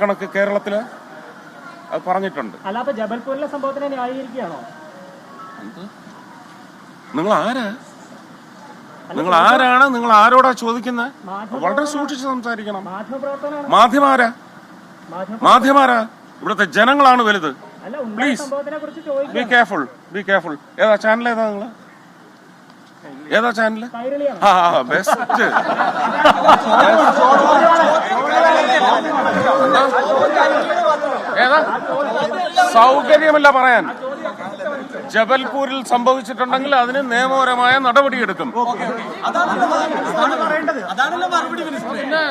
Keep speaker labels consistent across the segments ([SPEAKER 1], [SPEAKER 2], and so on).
[SPEAKER 1] കണക്ക് കേരളത്തിൽ അത് പറഞ്ഞിട്ടുണ്ട്.
[SPEAKER 2] ജബൽപൂരിലെ സംഭവത്തിനെ ന്യായീകരിക്കുകയാണോ?
[SPEAKER 1] നിങ്ങൾ ആരാ? നിങ്ങൾ ആരാണ്? നിങ്ങൾ ആരോടാ ചോദിക്കുന്നത് വളരെ സൂക്ഷിച്ച് സംസാരിക്കണം. മാധ്യമാരാ?
[SPEAKER 2] മാധ്യമ
[SPEAKER 1] മാധ്യമാരാ ഇവിടുത്തെ ജനങ്ങളാണ് വലുത്.
[SPEAKER 2] Please
[SPEAKER 1] be careful be careful ഏതാ? ചാനൽ ഏതാ നിങ്ങൾ ഏതാ ചാനൽ ആ ബെസ്റ്റ് ഏതാ? സൗകര്യമല്ല പറയാൻ. ജബൽപൂരിൽ സംഭവിച്ചിട്ടുണ്ടെങ്കിൽ അതിന് നിയമപരമായ നടപടിയെടുക്കും. പിന്നെ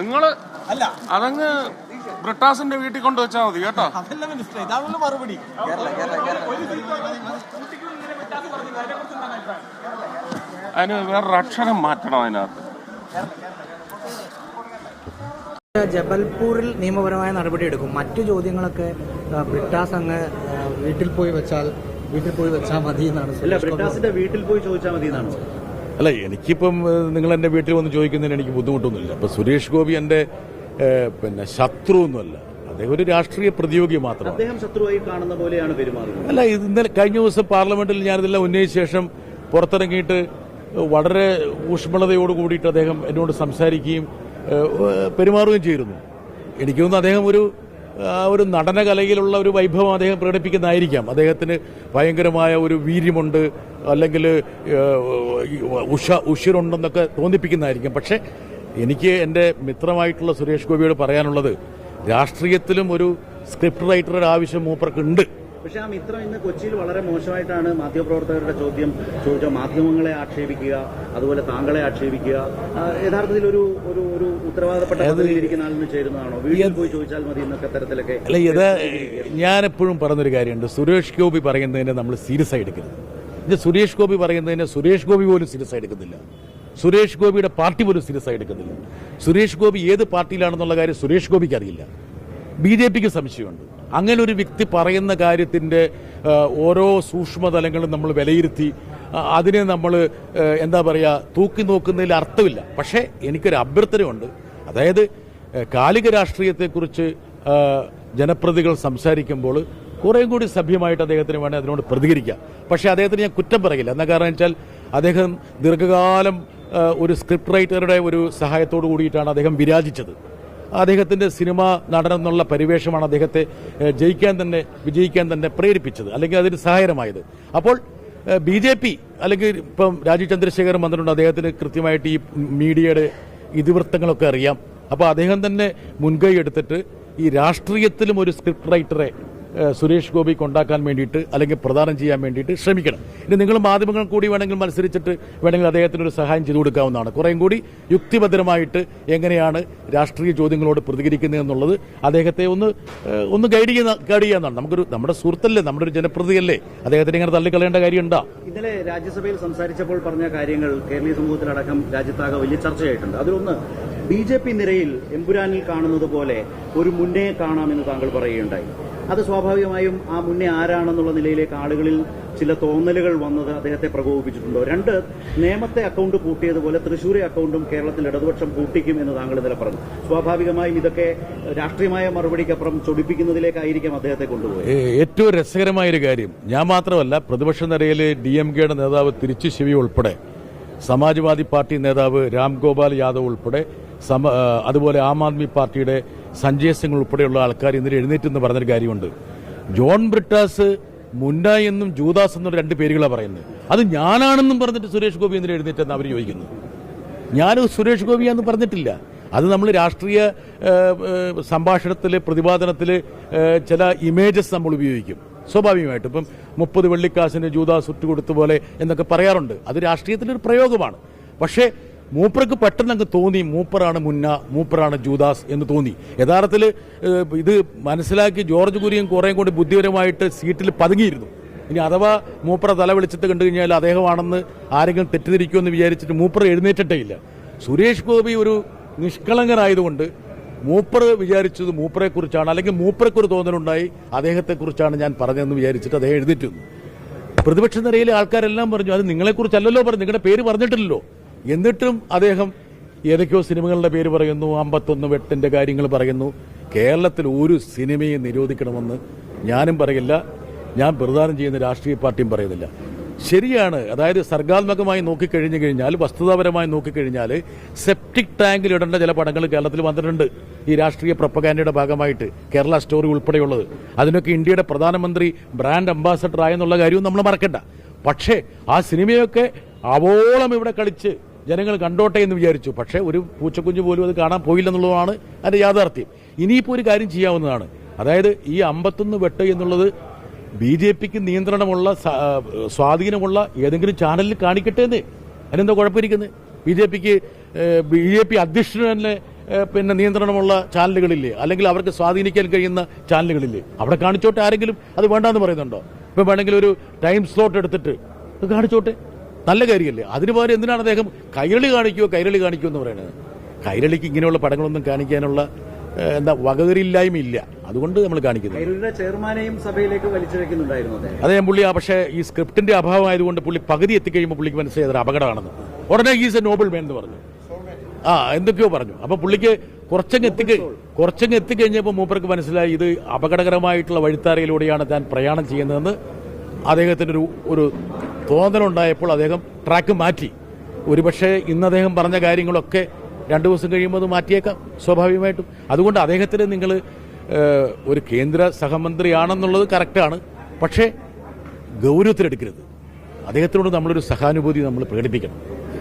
[SPEAKER 1] നിങ്ങൾ അതങ്ങ് ബ്രിട്ടാസിന്റെ വീട്ടിൽ കൊണ്ടുവച്ചാൽ മതി കേട്ടോ. അതിന് വേറൊരു അക്ഷരം മാറ്റണം അതിനകത്ത്.
[SPEAKER 3] ജബൽപൂരിൽ നിയമപരമായ നടപടി എടുക്കും. മറ്റു ചോദ്യങ്ങളൊക്കെ ബ്രിട്ടാസ് അങ്ങ് വീട്ടിൽ പോയി വെച്ചാൽ വീട്ടിൽ പോയി വെച്ചാൽ മതി എന്നാണ്
[SPEAKER 4] അല്ല ബ്രിട്ടാസിന്റെ വീട്ടിൽ പോയി ചോദിച്ചാൽ മതി എന്നാണ്?
[SPEAKER 5] അല്ല എനിക്കിപ്പം നിങ്ങൾ എന്റെ വീട്ടിൽ വന്ന് ചോദിക്കുന്നതിന് എനിക്ക് ബുദ്ധിമുട്ടൊന്നുമില്ല. അപ്പൊ സുരേഷ് ഗോപി എന്റെ പിന്നെ ശത്രു ഒന്നുമല്ല അദ്ദേഹം ഒരു രാഷ്ട്രീയ പ്രതിയോഗി മാത്രമാണ്.
[SPEAKER 4] അദ്ദേഹം ശത്രുവായി കാണുന്ന പോലെയാണ് പെരുമാറുന്നത്.
[SPEAKER 5] അല്ല ഇന്നലെ കഴിഞ്ഞ ദിവസം പാർലമെന്റിൽ ഞാനിതെല്ലാം ഉന്നയിച്ച ശേഷം പുറത്തിറങ്ങിയിട്ട് വളരെ ഊഷ്മളതയോട് കൂടിയിട്ട് അദ്ദേഹം എന്നോട് സംസാരിക്കുകയും പെരുമാറുകയും ചെയ്തിരുന്നു. എനിക്ക് തോന്നുന്നു അദ്ദേഹം ഒരു ഒരു ഒരു നടനകലയിലുള്ള ഒരു വൈഭവം അദ്ദേഹം പ്രകടിപ്പിക്കുന്നതായിരിക്കാം. അദ്ദേഹത്തിന് ഭയങ്കരമായ ഒരു വീര്യമുണ്ട് അല്ലെങ്കിൽ ഉഷ ഉഷിരുണ്ടെന്നൊക്കെ തോന്നിപ്പിക്കുന്നതായിരിക്കും. പക്ഷേ എനിക്ക് എന്റെ മിത്രമായിട്ടുള്ള സുരേഷ് ഗോപിയോട് പറയാനുള്ളത് രാഷ്ട്രീയത്തിലും ഒരു സ്ക്രിപ്റ്റ് റൈറ്ററുടെ ആവശ്യം മൂപ്പർക്കുണ്ട്.
[SPEAKER 4] പക്ഷെ ആ മിത്രം ഇന്ന് കൊച്ചിയിൽ വളരെ മോശമായിട്ടാണ് മാധ്യമപ്രവർത്തകരുടെ ചോദ്യം ചോദിച്ച. മാധ്യമങ്ങളെ ആക്ഷേപിക്കുക അതുപോലെ താങ്കളെ ആക്ഷേപിക്കുക. യഥാർത്ഥത്തിൽ ഒരു ഒരു ഒരു ഉത്തരവാദപ്പെട്ട പദവിയിലിരിക്കുന്ന ആളിന് ചേരുന്നതാണോ? വീട്ടിൽ പോയി ചോദിച്ചാൽ മതി എന്നൊക്കെ തരത്തിലൊക്കെ
[SPEAKER 5] അല്ല ഇത് ഞാൻ എപ്പോഴും പറഞ്ഞൊരു കാര്യമുണ്ട്. സുരേഷ് ഗോപി പറയുന്നതിനെ നമ്മൾ സീരിയസ് ആയി എടുക്കരുത്. ഇത് സുരേഷ് ഗോപി പറയുന്നതിനെ സുരേഷ് ഗോപി പോലും സീരിയസ് ആയി എടുക്കുന്നില്ല. സുരേഷ് ഗോപിയുടെ പാർട്ടി പോലും സീരിയസ് ആയി എടുക്കുന്നില്ല. സുരേഷ് ഗോപി ഏത് പാർട്ടിയിലാണെന്നുള്ള കാര്യം സുരേഷ് ഗോപിക്ക് അറിയില്ല. ബി ജെ പിക്ക് സംശയമുണ്ട്. അങ്ങനെ ഒരു വ്യക്തി പറയുന്ന കാര്യത്തിന്റെ ഓരോ സൂക്ഷ്മതലങ്ങളും നമ്മൾ വിലയിരുത്തി അതിനെ നമ്മൾ എന്താ പറയുക തൂക്കി നോക്കുന്നതിൽ അർത്ഥമില്ല. പക്ഷേ എനിക്കൊരു അഭ്യർത്ഥനയുണ്ട്. അതായത് കാലിക രാഷ്ട്രീയത്തെക്കുറിച്ച് ജനപ്രതികൾ സംസാരിക്കുമ്പോൾ കുറേ കൂടി സഭ്യമായിട്ട് അദ്ദേഹത്തിന് വേണേൽ അതിനോട് പ്രതികരിക്കാം. പക്ഷേ അദ്ദേഹത്തിന് ഞാൻ കുറ്റം പറയില്ല. എന്ന കാരണം വെച്ചാൽ അദ്ദേഹം ദീർഘകാലം ഒരു സ്ക്രിപ്റ്റ് റൈറ്ററുടെ ഒരു സഹായത്തോടു കൂടിയിട്ടാണ് അദ്ദേഹം വിരാജിച്ചത്. അദ്ദേഹത്തിന്റെ സിനിമ നടൻ എന്നുള്ള പരിവേഷമാണ് അദ്ദേഹത്തെ ജയിക്കാൻ തന്നെ വിജയിക്കാൻ തന്നെ പ്രേരിപ്പിച്ചത് അല്ലെങ്കിൽ അതിന് സഹായകരമായത്. അപ്പോൾ ബി ജെ പി അല്ലെങ്കിൽ ഇപ്പം രാജീവ് ചന്ദ്രശേഖരൻ വന്നിട്ടുണ്ട് അദ്ദേഹത്തിന് കൃത്യമായിട്ട് ഈ മീഡിയയുടെ ഇതിവൃത്തങ്ങളൊക്കെ അറിയാം. അപ്പോൾ അദ്ദേഹം തന്നെ മുൻകൈ എടുത്തിട്ട് ഈ രാഷ്ട്രീയത്തിലും ഒരു സ്ക്രിപ്റ്റ് റൈറ്ററെ സുരേഷ് ഗോപിക്ക് ഉണ്ടാക്കാൻ വേണ്ടിയിട്ട് അല്ലെങ്കിൽ പ്രദാനം ചെയ്യാൻ വേണ്ടിയിട്ട് ശ്രമിക്കണം. ഇനി നിങ്ങൾ മാധ്യമങ്ങൾ കൂടി വേണമെങ്കിൽ മത്സരിച്ചിട്ട് വേണമെങ്കിൽ അദ്ദേഹത്തിന് ഒരു സഹായം ചെയ്തു കൊടുക്കാവുന്നതാണ്. കുറേയും കൂടി യുക്തിഭദ്രമായിട്ട് എങ്ങനെയാണ് രാഷ്ട്രീയ ചോദ്യങ്ങളോട് പ്രതികരിക്കുന്നത് എന്നുള്ളത് അദ്ദേഹത്തെ ഒന്ന് ഒന്ന് ഗൈഡ് ചെയ്യുന്ന ഗൈഡ് ചെയ്യാന്നാണ് നമുക്കൊരു നമ്മുടെ സുഹൃത്തല്ലേ നമ്മുടെ ഒരു ജനപ്രതിയല്ലേ അദ്ദേഹത്തിന് ഇങ്ങനെ തള്ളിക്കളയേണ്ട കാര്യമുണ്ടോ?
[SPEAKER 4] ഇന്നലെ രാജ്യസഭയിൽ സംസാരിച്ചപ്പോൾ പറഞ്ഞ കാര്യങ്ങൾ കേരളീയ സമൂഹത്തിലടക്കം രാജ്യത്താകെ വലിയ ചർച്ചയായിട്ടുണ്ട്. അതിലൊന്ന് ബി ജെ പി നിരയിൽ എമ്പുരാനിൽ കാണുന്നത് പോലെ ഒരു മുന്നേ കാണാമെന്ന് താങ്കൾ പറയുകയുണ്ടായി. അത് സ്വാഭാവികമായും ആ മുന്നേ ആരാണെന്നുള്ള നിലയിലേക്ക് ആളുകളിൽ ചില തോന്നലുകൾ വന്നത് അദ്ദേഹത്തെ പ്രകോപിപ്പിച്ചിട്ടുണ്ടോ? രണ്ട് നേമത്തെ അക്കൗണ്ട് പൂട്ടിയതുപോലെ തൃശൂരെ അക്കൗണ്ടും കേരളത്തിൽ ഇടതുപക്ഷം പൂട്ടിക്കും എന്ന് താങ്കൾ ഇന്നലെ പറഞ്ഞു. സ്വാഭാവികമായും ഇതൊക്കെ രാഷ്ട്രീയമായ മറുപടിക്കപ്പുറം ചൊടിപ്പിക്കുന്നതിലേക്കായിരിക്കും അദ്ദേഹത്തെ കൊണ്ടുപോയത്.
[SPEAKER 5] ഏറ്റവും രസകരമായ ഒരു കാര്യം ഞാൻ മാത്രമല്ല പ്രതിപക്ഷ നിരയിലെ ഡി എം കെയുടെ നേതാവ് തിരിച്ചു ശിവി ഉൾപ്പെടെ സമാജ്വാദി പാർട്ടി നേതാവ് രാം ഗോപാൽ യാദവ് ഉൾപ്പെടെ അതുപോലെ ആം ആദ്മി പാർട്ടിയുടെ സഞ്ജയ് സിംഗ് ഉൾപ്പെടെയുള്ള ആൾക്കാർ ഇന്നലെ എഴുന്നേറ്റെന്ന് പറഞ്ഞൊരു കാര്യമുണ്ട്. ജോൺ ബ്രിട്ടാസ് മുന്ന എന്നും ജൂദാസ് എന്നൊരു രണ്ട് പേരുകളാണ് പറയുന്നത്. അത് ഞാനാണെന്നും പറഞ്ഞിട്ട് സുരേഷ് ഗോപി ഇന്നലെ എഴുന്നേറ്റെന്ന് അവർ ചോദിക്കുന്നു. ഞാൻ സുരേഷ് ഗോപിയാന്ന് പറഞ്ഞിട്ടില്ല. അത് നമ്മൾ രാഷ്ട്രീയ സംഭാഷണത്തിൽ പ്രതിപാദനത്തിൽ ചില ഇമേജസ് നമ്മൾ ഉപയോഗിക്കും. സ്വാഭാവികമായിട്ടും. ഇപ്പം മുപ്പത് വെള്ളിക്കാശിന് ജൂതാസ് കൊടുത്ത പോലെ എന്നൊക്കെ പറയാറുണ്ട്. അത് രാഷ്ട്രീയത്തിന്റെ രാഷ്ട്രീയത്തിലൊരു പ്രയോഗമാണ്. പക്ഷേ മൂപ്പർക്ക് പെട്ടെന്ന് അങ്ങ് തോന്നി മൂപ്പറാണ് മുന്ന മൂപ്പറാണ് ജൂദാസ് എന്ന് തോന്നി. യഥാർത്ഥത്തിൽ ഇത് മനസ്സിലാക്കി ജോർജ് കുര്യൻ കുറേ കൂടി ബുദ്ധിപരമായിട്ട് സീറ്റിൽ പതുങ്ങിയിരുന്നു. ഇനി അഥവാ മൂപ്പറ തല വിളിച്ചിട്ട് കണ്ടു കഴിഞ്ഞാൽ അദ്ദേഹമാണെന്ന് ആരെങ്കിലും തെറ്റിദ്ധരിക്കുമെന്ന് വിചാരിച്ചിട്ട് മൂപ്പർ എഴുന്നേറ്റിട്ടേ ഇല്ല. സുരേഷ് ഗോപി ഒരു നിഷ്കളങ്കനായതുകൊണ്ട് മൂപ്പർ വിചാരിച്ചത് മൂപ്പറെ കുറിച്ചാണ് അല്ലെങ്കിൽ മൂപ്പറെക്കൊരു തോന്നലുണ്ടായി അദ്ദേഹത്തെക്കുറിച്ചാണ് ഞാൻ പറഞ്ഞതെന്ന് വിചാരിച്ചിട്ട് അദ്ദേഹം എഴുന്നേറ്റ് പ്രതിപക്ഷ നിരയിലെ ആൾക്കാരെല്ലാം പറഞ്ഞു അത് നിങ്ങളെക്കുറിച്ചല്ലല്ലോ പറഞ്ഞു നിങ്ങളുടെ പേര് പറഞ്ഞിട്ടില്ലല്ലോ. എന്നിട്ടും അദ്ദേഹം ഏതൊക്കെയോ സിനിമകളുടെ പേര് പറയുന്നു അമ്പത്തൊന്ന് വെട്ടിന്റെ കാര്യങ്ങൾ പറയുന്നു. കേരളത്തിൽ ഒരു സിനിമയെ നിരോധിക്കണമെന്ന് ഞാനും പറയില്ല. ഞാൻ പ്രദാനം ചെയ്യുന്ന രാഷ്ട്രീയ പാർട്ടിയും പറയുന്നില്ല. ശരിയാണ് അതായത് സർഗാത്മകമായി നോക്കിക്കഴിഞ്ഞു കഴിഞ്ഞാൽ വസ്തുതാപരമായി നോക്കിക്കഴിഞ്ഞാൽ സെപ്റ്റിക് ടാങ്കിൽ ഇടേണ്ട ചില പടങ്ങൾ കേരളത്തിൽ വന്നിട്ടുണ്ട്. ഈ രാഷ്ട്രീയ പ്രൊപ്പഗാൻഡയുടെ ഭാഗമായിട്ട് കേരള സ്റ്റോറി ഉൾപ്പെടെയുള്ളത്. അതിനൊക്കെ ഇന്ത്യയുടെ പ്രധാനമന്ത്രി ബ്രാൻഡ് അംബാസഡർ ആയെന്നുള്ള കാര്യവും നമ്മൾ മറക്കണ്ട. പക്ഷേ ആ സിനിമയൊക്കെ അവോളം ഇവിടെ കളിച്ച് ജനങ്ങൾ കണ്ടോട്ടെ എന്ന് വിചാരിച്ചു. പക്ഷേ ഒരു പൂച്ചക്കുഞ്ഞ് പോലും അത് കാണാൻ പോയില്ലെന്നുള്ളതാണ് അതിന്റെ യാഥാർത്ഥ്യം. ഇനിയിപ്പോൾ ഒരു കാര്യം ചെയ്യാവുന്നതാണ്. അതായത് ഈ അമ്പത്തൊന്ന് വെട്ട് എന്നുള്ളത് ബി ജെ പിക്ക് നിയന്ത്രണമുള്ള സ്വാധീനമുള്ള ഏതെങ്കിലും ചാനലിൽ കാണിക്കട്ടെ എന്ന്. അതിനെന്താ കുഴപ്പമിരിക്കുന്നത് ബി ജെ പിക്ക് ബി ജെ പി അധ്യക്ഷന് തന്നെ പിന്നെ നിയന്ത്രണമുള്ള ചാനലുകളില്ലേ? അല്ലെങ്കിൽ അവർക്ക് സ്വാധീനിക്കാൻ കഴിയുന്ന ചാനലുകളില്ലേ? അവിടെ കാണിച്ചോട്ടെ ആരെങ്കിലും? അത് വേണ്ടാന്ന് പറയുന്നുണ്ടോ? ഇപ്പം വേണമെങ്കിൽ ഒരു ടൈം സ്ലോട്ട് എടുത്തിട്ട് കാണിച്ചോട്ടെ? നല്ല കാര്യമല്ലേ? അതിന് പകരം എന്തിനാണ് അദ്ദേഹം കൈരളി കാണിക്കുമോ കൈരളി കാണിക്കുമോ എന്ന് പറയുന്നത്? കൈരളിക്ക് ഇങ്ങനെയുള്ള പടങ്ങളൊന്നും കാണിക്കാനുള്ള എന്താ വകതിരില്ലായ്മ ഇല്ല അതുകൊണ്ട് നമ്മൾ കാണിക്കുന്നത്
[SPEAKER 4] ചെയർമാനെയും സഭയിലേക്ക് വലിച്ചിഴക്കുന്നുണ്ടായിരുന്നു അദ്ദേഹം.
[SPEAKER 5] പുള്ളി ആ പക്ഷേ ഈ സ്ക്രിപ്റ്റിന്റെ അഭാവമായതുകൊണ്ട് പുള്ളി പകുതി എത്തിക്കഴിയുമ്പോൾ പുള്ളിക്ക് മനസ്സിലായത് അപകടമാണെന്ന്. ഉടനെ ഈസ് എ നോബിൾ മേൻ എന്ന് പറഞ്ഞു. ആ എന്തൊക്കെയോ പറഞ്ഞു. അപ്പൊ പുള്ളിക്ക് കുറച്ചങ്ങ് എത്തിക്ക കുറച്ചങ്ങ് എത്തിക്കഴിഞ്ഞപ്പോൾ മൂപ്പർക്ക് മനസ്സിലായി ഇത് അപകടകരമായിട്ടുള്ള വഴിത്താരയിലൂടെയാണ് താൻ പ്രയാണം ചെയ്യുന്നതെന്ന് അദ്ദേഹത്തിന് ഒരു ഒരു തോന്നലുണ്ടായപ്പോൾ അദ്ദേഹം ട്രാക്ക് മാറ്റി. ഒരുപക്ഷെ ഇന്ന് അദ്ദേഹം പറഞ്ഞ കാര്യങ്ങളൊക്കെ രണ്ടു ദിവസം കഴിയുമ്പോൾ അത് മാറ്റിയേക്കാം സ്വാഭാവികമായിട്ടും. അതുകൊണ്ട് അദ്ദേഹത്തിന് നിങ്ങൾ ഒരു കേന്ദ്ര സഹമന്ത്രിയാണെന്നുള്ളത് കറക്റ്റാണ് പക്ഷേ ഗൗരവത്തിലെടുക്കരുത്. അദ്ദേഹത്തിനോട് നമ്മളൊരു സഹാനുഭൂതി നമ്മൾ പ്രകടിപ്പിക്കണം.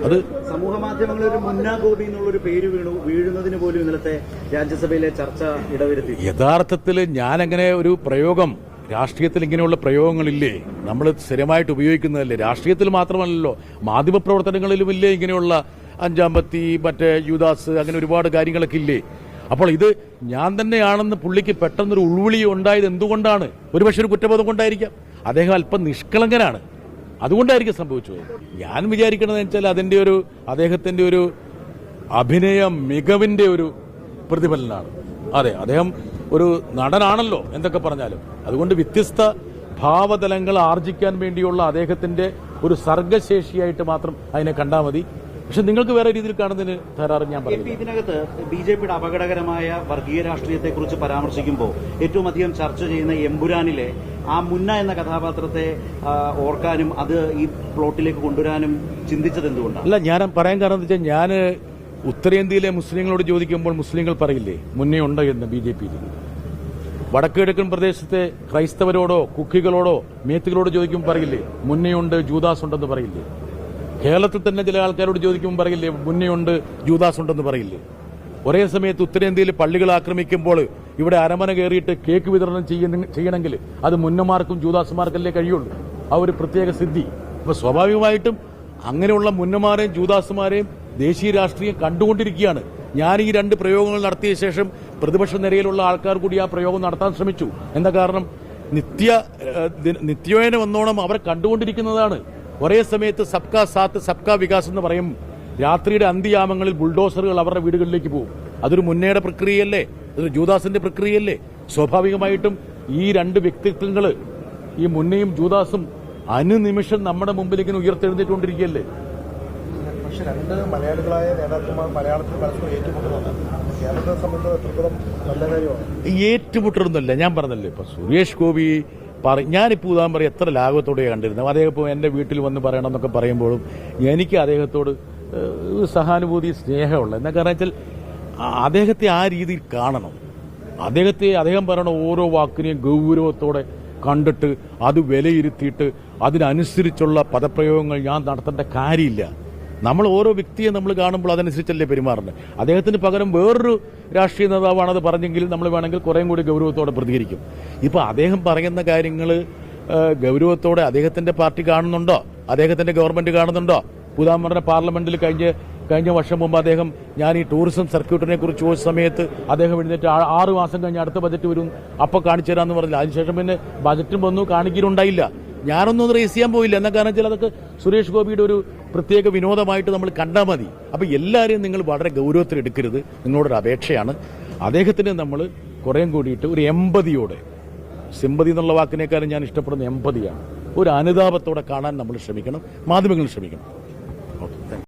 [SPEAKER 5] അത്
[SPEAKER 4] സമൂഹ മാധ്യമങ്ങളിൽ ഒരു മുന്നാ ഗോപി എന്നുള്ളൊരു പേര് വീണു വീഴുന്നതിന് പോലും ഇന്നലത്തെ രാജ്യസഭയിലെ ചർച്ച ഇടവരുത്തി.
[SPEAKER 5] യഥാർത്ഥത്തിൽ ഞാനങ്ങനെ ഒരു പ്രയോഗം രാഷ്ട്രീയത്തിൽ ഇങ്ങനെയുള്ള പ്രയോഗങ്ങളില്ലേ? നമ്മൾ സ്ഥിരമായിട്ട് ഉപയോഗിക്കുന്നതല്ലേ? രാഷ്ട്രീയത്തിൽ മാത്രമല്ലല്ലോ മാധ്യമപ്രവർത്തനങ്ങളിലുമില്ലേ ഇങ്ങനെയുള്ള അഞ്ചാമ്പത്തി മറ്റേ യുദാസ് അങ്ങനെ ഒരുപാട് കാര്യങ്ങളൊക്കെ ഇല്ലേ? അപ്പോൾ ഇത് ഞാൻ തന്നെയാണെന്ന് പുള്ളിക്ക് പെട്ടെന്നൊരു ഉൾവിളി ഉണ്ടായത് എന്തുകൊണ്ടാണ്? ഒരുപക്ഷെ ഒരു കുറ്റബോധം കൊണ്ടായിരിക്കാം. അദ്ദേഹം അല്പം നിഷ്കളങ്കനാണ്. അതുകൊണ്ടായിരിക്കും സംഭവിച്ചത്. ഞാൻ വിചാരിക്കുന്നത് വെച്ചാൽ അതിന്റെ ഒരു അദ്ദേഹത്തിന്റെ ഒരു അഭിനയ മികവിന്റെ ഒരു പ്രതിഫലനാണ്. അതെ അദ്ദേഹം ഒരു നടനാണല്ലോ എന്തൊക്കെ പറഞ്ഞാലും. അതുകൊണ്ട് വ്യത്യസ്ത ഭാവതലങ്ങൾ ആർജിക്കാൻ വേണ്ടിയുള്ള അദ്ദേഹത്തിന്റെ ഒരു സർഗശേഷിയായിട്ട് മാത്രം അതിനെ കണ്ടാൽ മതി. പക്ഷെ നിങ്ങൾക്ക് വേറെ രീതിയിൽ കാണുന്നതിന് തരാറ് ഞാൻ
[SPEAKER 4] പറയുന്നത്
[SPEAKER 5] പറയുന്നു
[SPEAKER 4] ഇതിനകത്ത് ബി ജെ പിയുടെ അപകടകരമായ വർഗീയ രാഷ്ട്രീയത്തെക്കുറിച്ച് പരാമർശിക്കുമ്പോൾ ഏറ്റവും അധികം ചർച്ച ചെയ്യുന്ന എമ്പുരാനിലെ ആ മുന്ന എന്ന കഥാപാത്രത്തെ ഓർക്കാനും അത് ഈ പ്ലോട്ടിലേക്ക് കൊണ്ടുവരാനും ചിന്തിച്ചത് എന്തുകൊണ്ടാണ്?
[SPEAKER 5] അല്ല ഞാൻ പറയാൻ കാരണം എന്താ വെച്ചാൽ ഞാൻ ഉത്തരേന്ത്യയിലെ മുസ്ലിങ്ങളോട് ചോദിക്കുമ്പോൾ മുസ്ലിങ്ങൾ പറയില്ലേ മുന്നേ ഉണ്ട് എന്ന് ബി ജെ പിയിൽ? വടക്കുകിഴക്കൻ പ്രദേശത്തെ ക്രൈസ്തവരോടോ കുക്കികളോടോ മേത്തുകളോട് ചോദിക്കുമ്പോൾ പറയില്ലേ മുന്നേയുണ്ട് ജൂദാസ് ഉണ്ടെന്ന് പറയില്ലേ? കേരളത്തിൽ തന്നെ ചില ആൾക്കാരോട് ചോദിക്കുമ്പോൾ പറയില്ലേ മുന്നേയുണ്ട് ജൂദാസ് ഉണ്ടെന്ന് പറയില്ലേ? ഒരേ സമയത്ത് ഉത്തരേന്ത്യയിൽ പള്ളികൾ ആക്രമിക്കുമ്പോൾ ഇവിടെ അരമന കയറിയിട്ട് കേക്ക് വിതരണം ചെയ്യണമെങ്കിൽ അത് മുന്നമാർക്കും ജൂദാസുമാർക്കല്ലേ കഴിയുള്ളൂ. ആ ഒരു പ്രത്യേക സിദ്ധി. അപ്പൊ സ്വാഭാവികമായിട്ടും അങ്ങനെയുള്ള മുന്നമാരെയും ജൂദാസുമാരെയും ദേശീയ രാഷ്ട്രീയം കണ്ടുകൊണ്ടിരിക്കുകയാണ്. ഞാൻ ഈ രണ്ട് പ്രയോഗങ്ങൾ നടത്തിയ ശേഷം പ്രതിപക്ഷ നിരയിലുള്ള ആൾക്കാർ കൂടി ആ പ്രയോഗം നടത്താൻ ശ്രമിച്ചു. എന്താ കാരണം? നിത്യ നിത്യോയന വന്നോണം അവർ കണ്ടുകൊണ്ടിരിക്കുന്നതാണ്. ഒരേ സമയത്ത് സബ്കാ സാത്ത് സബ്കാ വികാസ് എന്ന് പറയും. രാത്രിയുടെ അന്ത്യയാമങ്ങളിൽ ബുൾഡോസറുകൾ അവരുടെ വീടുകളിലേക്ക് പോകും. അതൊരു മുന്നേയുടെ പ്രക്രിയയല്ലേ? അതൊരു ജൂദാസിന്റെ പ്രക്രിയയല്ലേ? സ്വാഭാവികമായിട്ടും ഈ രണ്ട് വ്യക്തിത്വങ്ങൾ ഈ മുന്നയും ജൂദാസും അനുനിമിഷം നമ്മുടെ മുമ്പിലേക്ക് ഇങ്ങനെ ഉയർത്തെഴുന്നേറ്റുകൊണ്ടിരിക്കുകയല്ലേ
[SPEAKER 6] പക്ഷെ രണ്ട് മലയാളികളായ നേതാക്കന്മാർ മലയാളത്തിൽ പരസ്പരം ഏറ്റുമുട്ടുന്നുണ്ട്. കേരളത്തെ സംബന്ധിച്ച് എത്രത്തോളം നല്ല കാര്യമാണ്.
[SPEAKER 5] ഏറ്റുമുട്ടുന്നില്ല ഞാൻ പറഞ്ഞല്ലേ ഇപ്പൊ. സുരേഷ് ഗോപി പറ ഞാനിപ്പോൾ ഉദാഹരണം പറയും എത്ര ലാഘവത്തോടെ കണ്ടിരുന്നത്. അദ്ദേഹം ഇപ്പോൾ എന്റെ വീട്ടിൽ വന്ന് പറയണം എന്നൊക്കെ പറയുമ്പോഴും എനിക്ക് അദ്ദേഹത്തോട് സഹാനുഭൂതി സ്നേഹമുള്ള. എന്നാ കാരണം വെച്ചാൽ അദ്ദേഹത്തെ ആ രീതിയിൽ കാണണം. അദ്ദേഹത്തെ അദ്ദേഹം പറയണ ഓരോ വാക്കിനെയും ഗൗരവത്തോടെ കണ്ടിട്ട് അത് വിലയിരുത്തിയിട്ട് അതിനനുസരിച്ചുള്ള പദപ്രയോഗങ്ങൾ ഞാൻ നടത്തേണ്ട കാര്യമില്ല. നമ്മൾ ഓരോ വ്യക്തിയെ നമ്മൾ കാണുമ്പോൾ അതനുസരിച്ചല്ലേ പെരുമാറുന്നത്? അദ്ദേഹത്തിന് പകരം വേറൊരു രാഷ്ട്രീയ നേതാവാണത് പറഞ്ഞെങ്കിൽ നമ്മൾ വേണമെങ്കിൽ കുറേം കൂടി ഗൗരവത്തോടെ പ്രതികരിക്കും. ഇപ്പോൾ അദ്ദേഹം പറയുന്ന കാര്യങ്ങൾ ഗൗരവത്തോടെ അദ്ദേഹത്തിന്റെ പാർട്ടി കാണുന്നുണ്ടോ? അദ്ദേഹത്തിന്റെ ഗവൺമെന്റ് കാണുന്നുണ്ടോ? ഉദാഹരണം പാർലമെന്റിൽ കഴിഞ്ഞ കഴിഞ്ഞ വർഷം മുമ്പ് അദ്ദേഹം ഞാൻ ഈ ടൂറിസം സർക്യൂട്ടിനെ കുറിച്ച് ചോദിച്ച സമയത്ത് അദ്ദേഹം എഴുന്നേറ്റ് ആറ് മാസം കഴിഞ്ഞ് അടുത്ത ബജറ്റ് വരും അപ്പോൾ കാണിച്ചു തരാമെന്ന് പറഞ്ഞില്ല. അതിനുശേഷം പിന്നെ ബജറ്റും വന്നു കാണിക്കലുണ്ടായില്ല ഞാനൊന്നും റേസ് ചെയ്യാൻ പോയില്ല. എന്നാ കാരണം വെച്ചാൽ അതൊക്കെ സുരേഷ് ഗോപിയുടെ ഒരു പ്രത്യേക വിനോദമായിട്ട് നമ്മൾ കണ്ടാൽ മതി. അപ്പൊ എല്ലാവരെയും നിങ്ങൾ വളരെ ഗൗരവത്തിൽ എടുക്കരുത്. നിങ്ങളോടൊരു അപേക്ഷയാണ്. അദ്ദേഹത്തിന് നമ്മൾ കുറേം കൂടിയിട്ട് ഒരു എമ്പതിയോടെ സിമ്പതി എന്നുള്ള വാക്കിനേക്കാളും ഞാൻ ഇഷ്ടപ്പെടുന്ന എമ്പതിയാണ്. ഒരു അനുതാപത്തോടെ കാണാൻ നമ്മൾ ശ്രമിക്കണം. മാധ്യമങ്ങൾ ശ്രമിക്കണം.